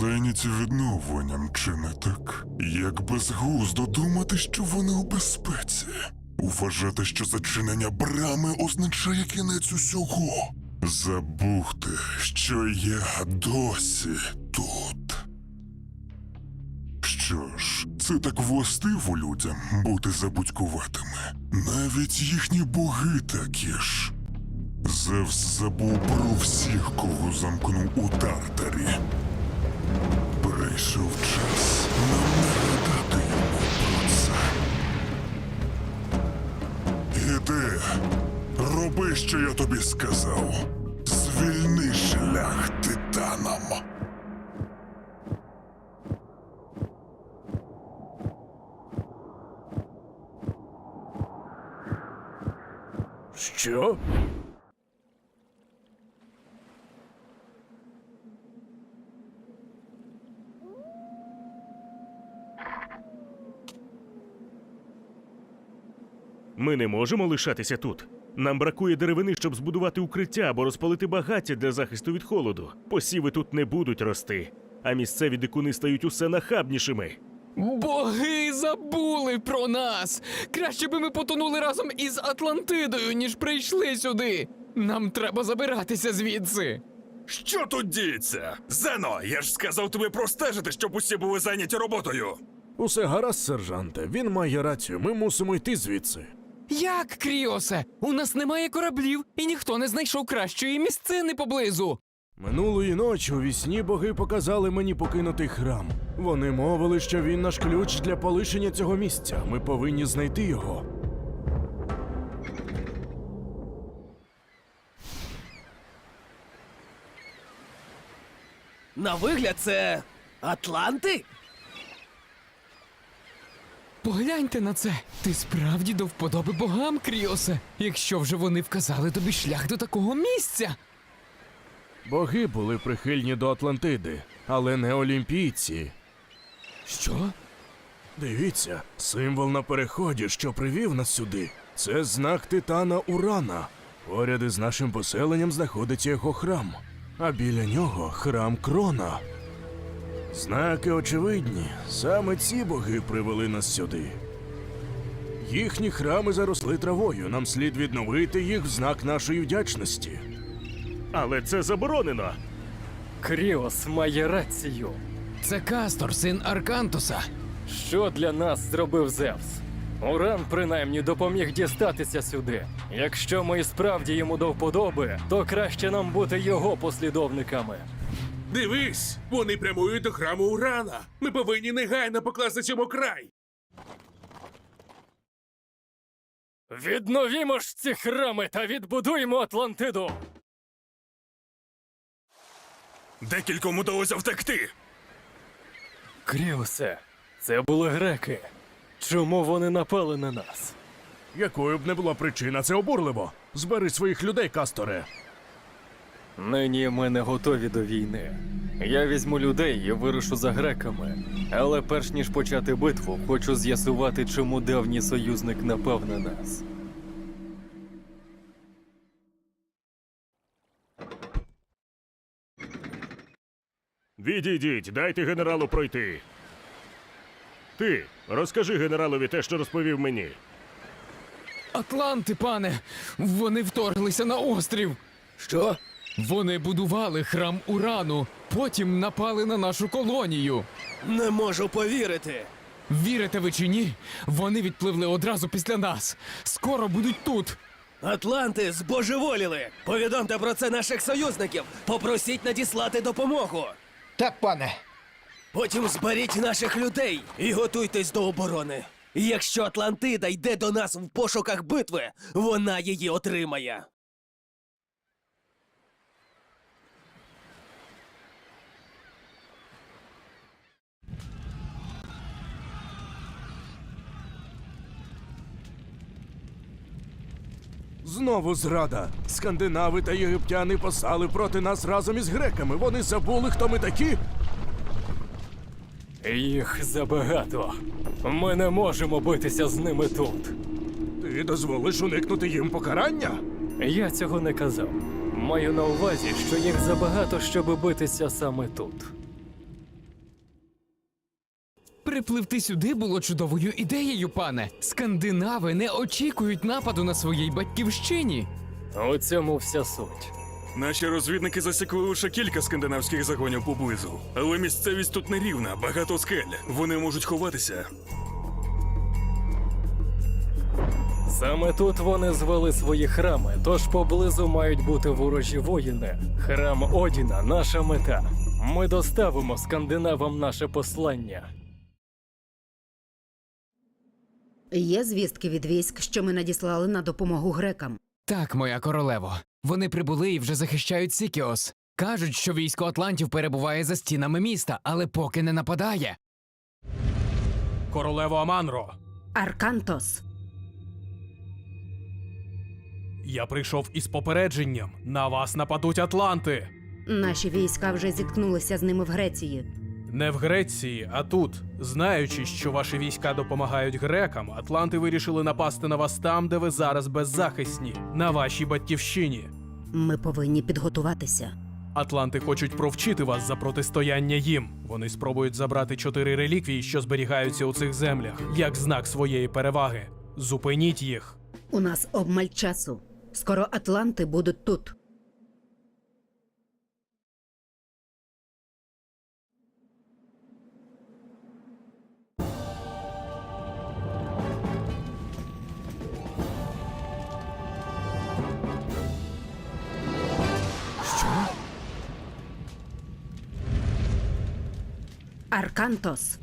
Зайняті відновленням, чи не так? Як безглуздо думати, що вони у безпеці. Вважати, що зачинення брами означає кінець усього. Забути, що я досі тут. Що ж, це так властиво людям бути забудькуватими. Навіть їхні боги такі ж. Зевс забув про всіх, кого замкнув у Тартарі. Прийшов час нам нагадати йому про це. Іди, роби, що я тобі сказав. Звільни шлях титанам. Що? Ми не можемо лишатися тут. Нам бракує деревини, щоб збудувати укриття або розпалити багаття для захисту від холоду. Посіви тут не будуть рости, а місцеві дикуни стають усе нахабнішими. Боги забули про нас! Краще би ми потонули разом із Атлантидою, ніж прийшли сюди. Нам треба забиратися звідси. Що тут діється? Зено, я ж сказав тобі простежити, щоб усі були зайняті роботою. Усе гаразд, сержанте. Він має рацію. Ми мусимо йти звідси. Як, Кріосе? У нас немає кораблів, і ніхто не знайшов кращої місцини поблизу. Минулої ночі у вісні боги показали мені покинутий храм. Вони мовили, що він наш ключ для полишення цього місця. Ми повинні знайти його. На вигляд це Атланти? Погляньте на це. Ти справді до вподоби богам, Кріосе, якщо вже вони вказали тобі шлях до такого місця. Боги були прихильні до Атлантиди, але не олімпійці. Що? Дивіться, символ на переході, що привів нас сюди. Це знак Титана Урана. Поряд із нашим поселенням знаходиться його храм, а біля нього храм Крона. Знаки очевидні. Саме ці боги привели нас сюди. Їхні храми заросли травою. Нам слід відновити їх в знак нашої вдячності. Але це заборонено. Кріос має рацію. Це Кастор, син Аркантуса. Що для нас зробив Зевс? Уран принаймні допоміг дістатися сюди. Якщо ми і справді йому до вподоби, то краще нам бути його послідовниками. Дивись, вони прямують до храму Урана. Ми повинні негайно покласти цьому край. Відновімо ж ці храми та відбудуємо Атлантиду. Декільком удалося втекти. Кріосе, це були греки. Чому вони напали на нас? Якою б не була причина, це обурливо. Збери своїх людей, Касторе. Нині ми не готові до війни. Я візьму людей і вирушу за греками. Але перш ніж почати битву, хочу з'ясувати, чому давній союзник напав на нас. Відійдіть, дайте генералу пройти. Ти розкажи генералові те, що розповів мені. Атланти, пане! Вони вторглися на острів. Що? Вони будували храм Урану, потім напали на нашу колонію. Не можу повірити. Вірите ви чи ні? Вони відпливли одразу після нас. Скоро будуть тут. Атланти збожеволіли. Повідомте про це наших союзників. Попросіть надіслати допомогу. Так, пане. Потім зберіть наших людей і готуйтесь до оборони. Якщо Атлантида йде до нас в пошуках битви, вона її отримає. Знову зрада. Скандинави та єгиптяни послали проти нас разом із греками. Вони забули, хто ми такі. Їх забагато. Ми не можемо битися з ними тут. Ти дозволиш уникнути їм покарання? Я цього не казав. Маю на увазі, що їх забагато, щоб битися саме тут. Перепливти сюди було чудовою ідеєю, пане. Скандинави не очікують нападу на своїй батьківщині. У цьому вся суть. Наші розвідники засікли лише кілька скандинавських загонів поблизу. Але місцевість тут нерівна, багато скель. Вони можуть ховатися. Саме тут вони звели свої храми, тож поблизу мають бути ворожі воїни. Храм Одіна наша мета. Ми доставимо скандинавам наше послання. Є звістки від військ, що ми надіслали на допомогу грекам. Так, моя королево. Вони прибули і вже захищають Сікіос. Кажуть, що військо Атлантів перебуває за стінами міста, але поки не нападає. Королево Аманро, Аркантос. я прийшов із попередженням. На вас нападуть Атланти. Наші війська вже зіткнулися з ними в Греції. Не в Греції, а тут. Знаючи, що ваші війська допомагають грекам, Атланти вирішили напасти на вас там, де ви зараз беззахисні, на вашій батьківщині. Ми повинні підготуватися. Атланти хочуть провчити вас за протистояння їм. Вони спробують забрати чотири реліквії, що зберігаються у цих землях, як знак своєї переваги. Зупиніть їх. У нас обмаль часу. Скоро Атланти будуть тут. Аркантос.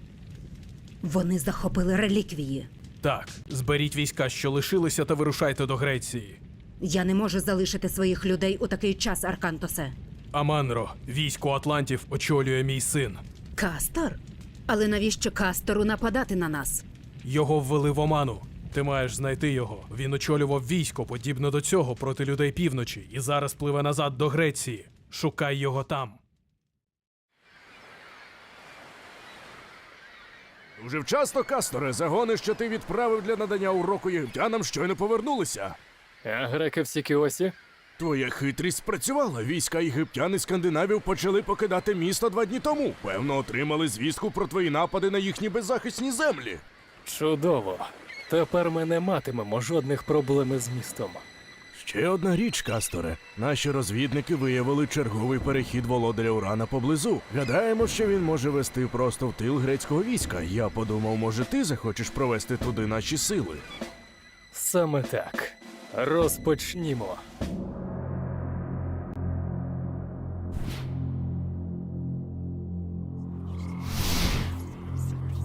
Вони захопили реліквії. Так, зберіть війська, що лишилися, та вирушайте до Греції. Я не можу залишити своїх людей у такий час, Аркантосе. Аманро, військо Атлантів очолює мій син. Кастор? Але навіщо Кастору нападати на нас? Його ввели в оману. Ти маєш знайти його. Він очолював військо, подібно до цього, проти людей півночі, і зараз пливе назад до Греції. Шукай його там. Уже вчасно, Касторе, загони, що ти відправив для надання уроку єгиптянам, щойно повернулися. А греки в Сікіосі? Твоя хитрість спрацювала. Війська єгиптян і скандинавів почали покидати місто два дні тому. Певно, отримали звістку про твої напади на їхні беззахисні землі. Чудово. Тепер ми не матимемо жодних проблем із містом. Ще одна річ, Касторе. Наші розвідники виявили черговий перехід володаря Урана поблизу. Гадаємо, що він може вести просто в тил грецького війська. Я подумав, може, ти захочеш провести туди наші сили. Саме так. Розпочнімо.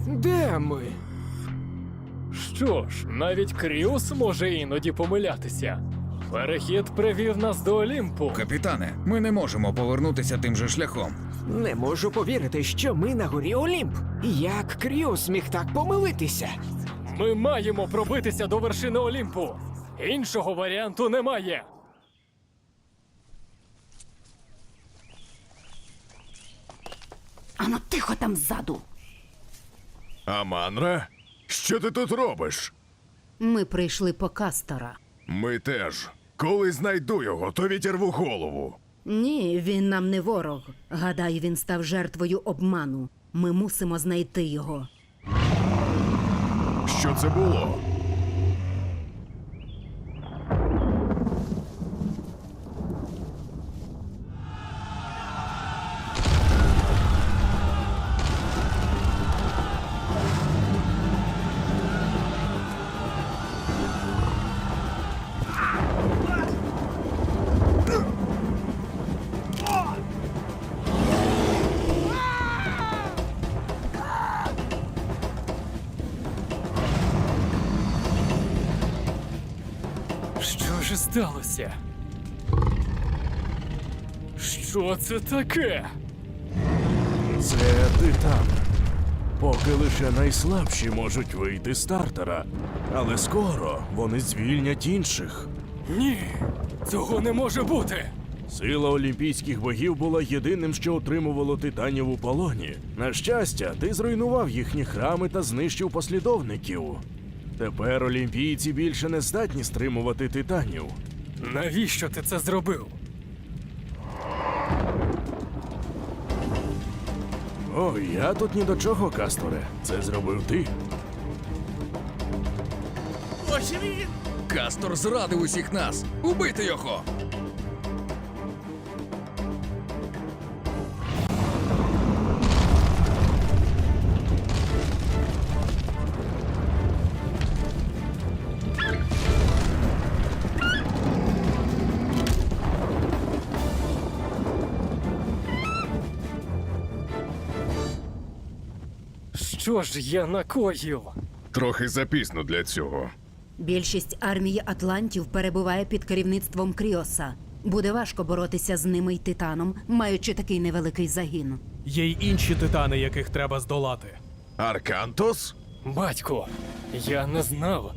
Де ми? Що ж, навіть Кріус може іноді помилятися. Перехід привів нас до Олімпу. Капітане, ми не можемо повернутися тим же шляхом. Не можу повірити, що ми на горі Олімп. Як Кріус міг так помилитися? Ми маємо пробитися до вершини Олімпу. Іншого варіанту немає. Ано тихо там ззаду. Аманре, що ти тут робиш? Ми прийшли по Кастора. Ми теж. Коли знайду його, то відірву голову. Ні, він нам не ворог. Гадаю, він став жертвою обману. Ми мусимо знайти його. Що це було? Сталося? Що це таке? Це титан. Поки лише найслабші можуть вийти з стартера. Але скоро вони звільнять інших. Ні, цього не може бути. Сила олімпійських богів була єдиним, що отримувало титанів у полоні. На щастя, ти зруйнував їхні храми та знищив послідовників. Тепер олімпійці більше не здатні стримувати титанів. Навіщо ти це зробив? О, я тут ні до чого, Касторе. Це зробив ти. Ось він! Кастор зрадив усіх нас! Убити його! Що ж я накоїв? Трохи запізно для цього. Більшість армії Атлантів перебуває під керівництвом Кріоса. Буде важко боротися з ними й титаном, маючи такий невеликий загін. Є й інші титани, яких треба здолати. Аркантос? Батько, я не знав.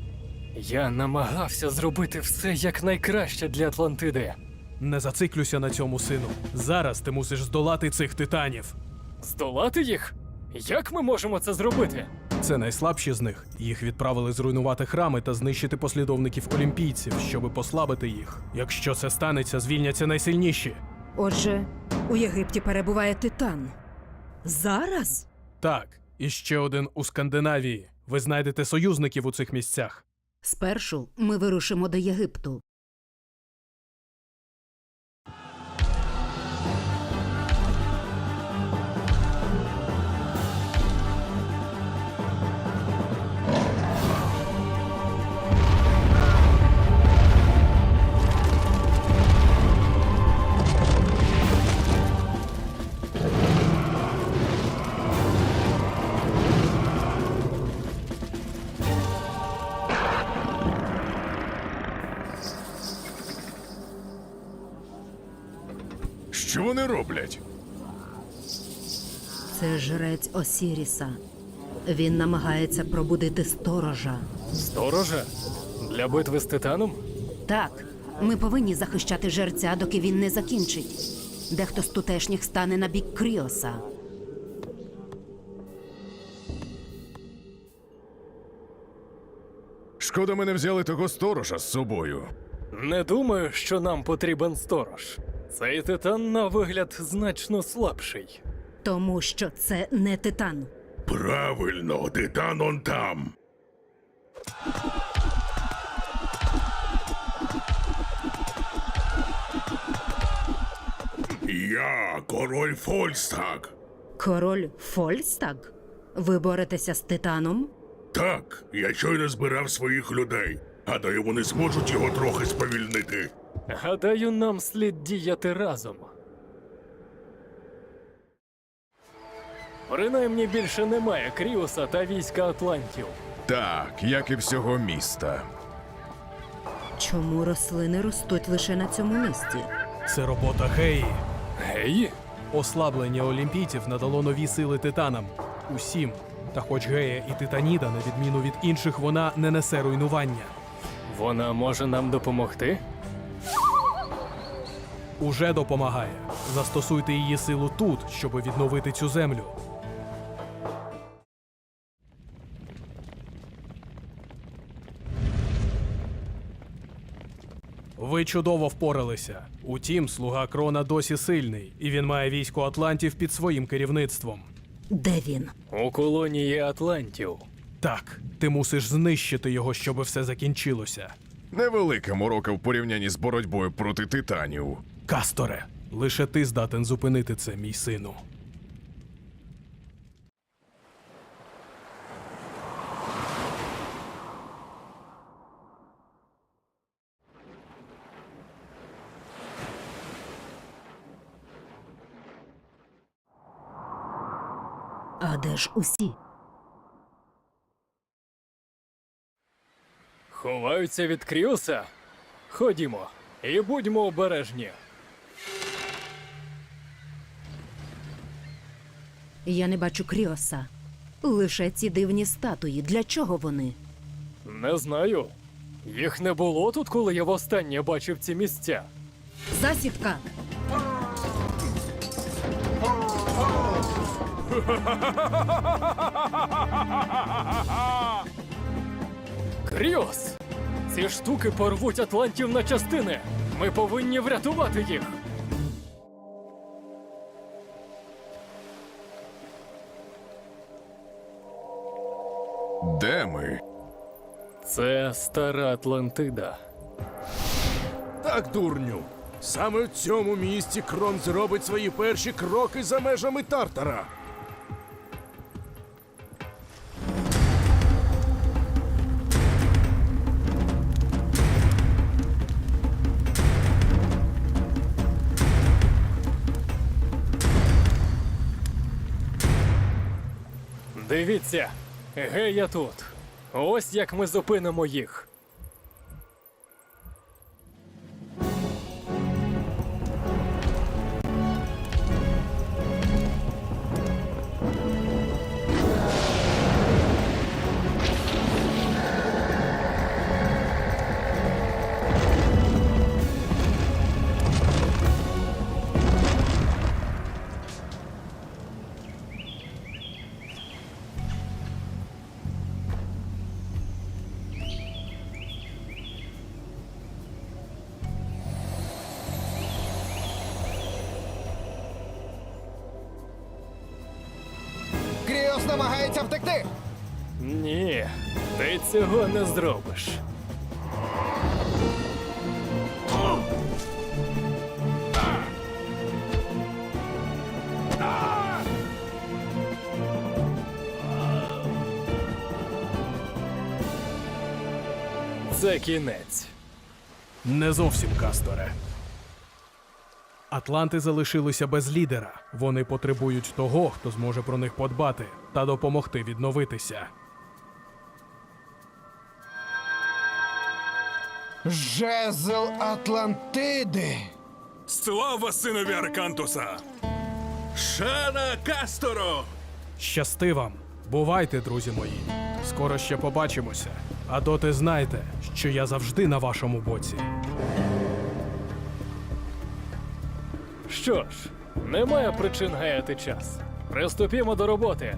Я намагався зробити все якнайкраще для Атлантиди. Не зациклюся на цьому, сину. Зараз ти мусиш здолати цих титанів. Здолати їх? Як ми можемо це зробити? Це найслабші з них. Їх відправили зруйнувати храми та знищити послідовників олімпійців, щоби послабити їх. Якщо це станеться, звільняться найсильніші. Отже, у Єгипті перебуває титан. Зараз? Так, і ще один у Скандинавії. Ви знайдете союзників у цих місцях. Спершу ми вирушимо до Єгипту. Що вони роблять? Це жрець Осіріса. Він намагається пробудити сторожа. Сторожа? Для битви з титаном? Так, ми повинні захищати жерця, доки він не закінчить. Дехто з тутешніх стане на бік Кріоса. Шкода, ми не взяли того сторожа з собою. Не думаю, що нам потрібен сторож. Цей титан на вигляд значно слабший. Тому що це не титан. Правильно, титан он там. Я король Фольстаг. Король Фольстаг? Ви боретеся з титаном? Так, я щойно збирав своїх людей. Гадаю, вони зможуть його трохи сповільнити. Гадаю, нам слід діяти разом. Принаймні більше немає Кріуса та війська Атлантів. Так, як і всього міста. Чому рослини ростуть лише на цьому місці? Це робота Геї. Гей? Ослаблення олімпійців надало нові сили титанам. Усім. Та хоч Гея і Титаніда, на відміну від інших, вона не несе руйнування. Вона може нам допомогти? Уже допомагає. Застосуйте її силу тут, щоб відновити цю землю. Ви чудово впоралися. Утім, слуга крона досі сильний, і він має військо Атлантів під своїм керівництвом. Де він? У колонії Атлантів. Так, ти мусиш знищити його, щоб все закінчилося. Невелика морока в порівнянні з боротьбою проти титанів. Касторе, лише ти здатен зупинити це, мій сину. А де ж усі? Ховаються від Кріуса? Ходімо і будьмо обережні. Я не бачу Кріоса. Лише ці дивні статуї. Для чого вони? Не знаю. Їх не було тут, коли я востаннє бачив ці місця. Засідка! Кріос! Ці штуки порвуть атлантів на частини. Ми повинні врятувати їх. Це стара Атлантида. Так, дурню. Саме в цьому місці Крон зробить свої перші кроки за межами Тартара. Дивіться, гей я тут. Ось як ми зупинимо їх. Кріос намагається втекти! Ні, ти цього не зробиш. Це кінець. Не зовсім Касторе. Атланти залишилися без лідера. Вони потребують того, хто зможе про них подбати та допомогти відновитися. Жезл Атлантиди! Слава синові Аркантуса! Шана Касторо! Щасти вам! Бувайте, друзі мої! Скоро ще побачимося. А доти знайте, що я завжди на вашому боці. Що ж, немає причин гаяти час. Приступімо до роботи.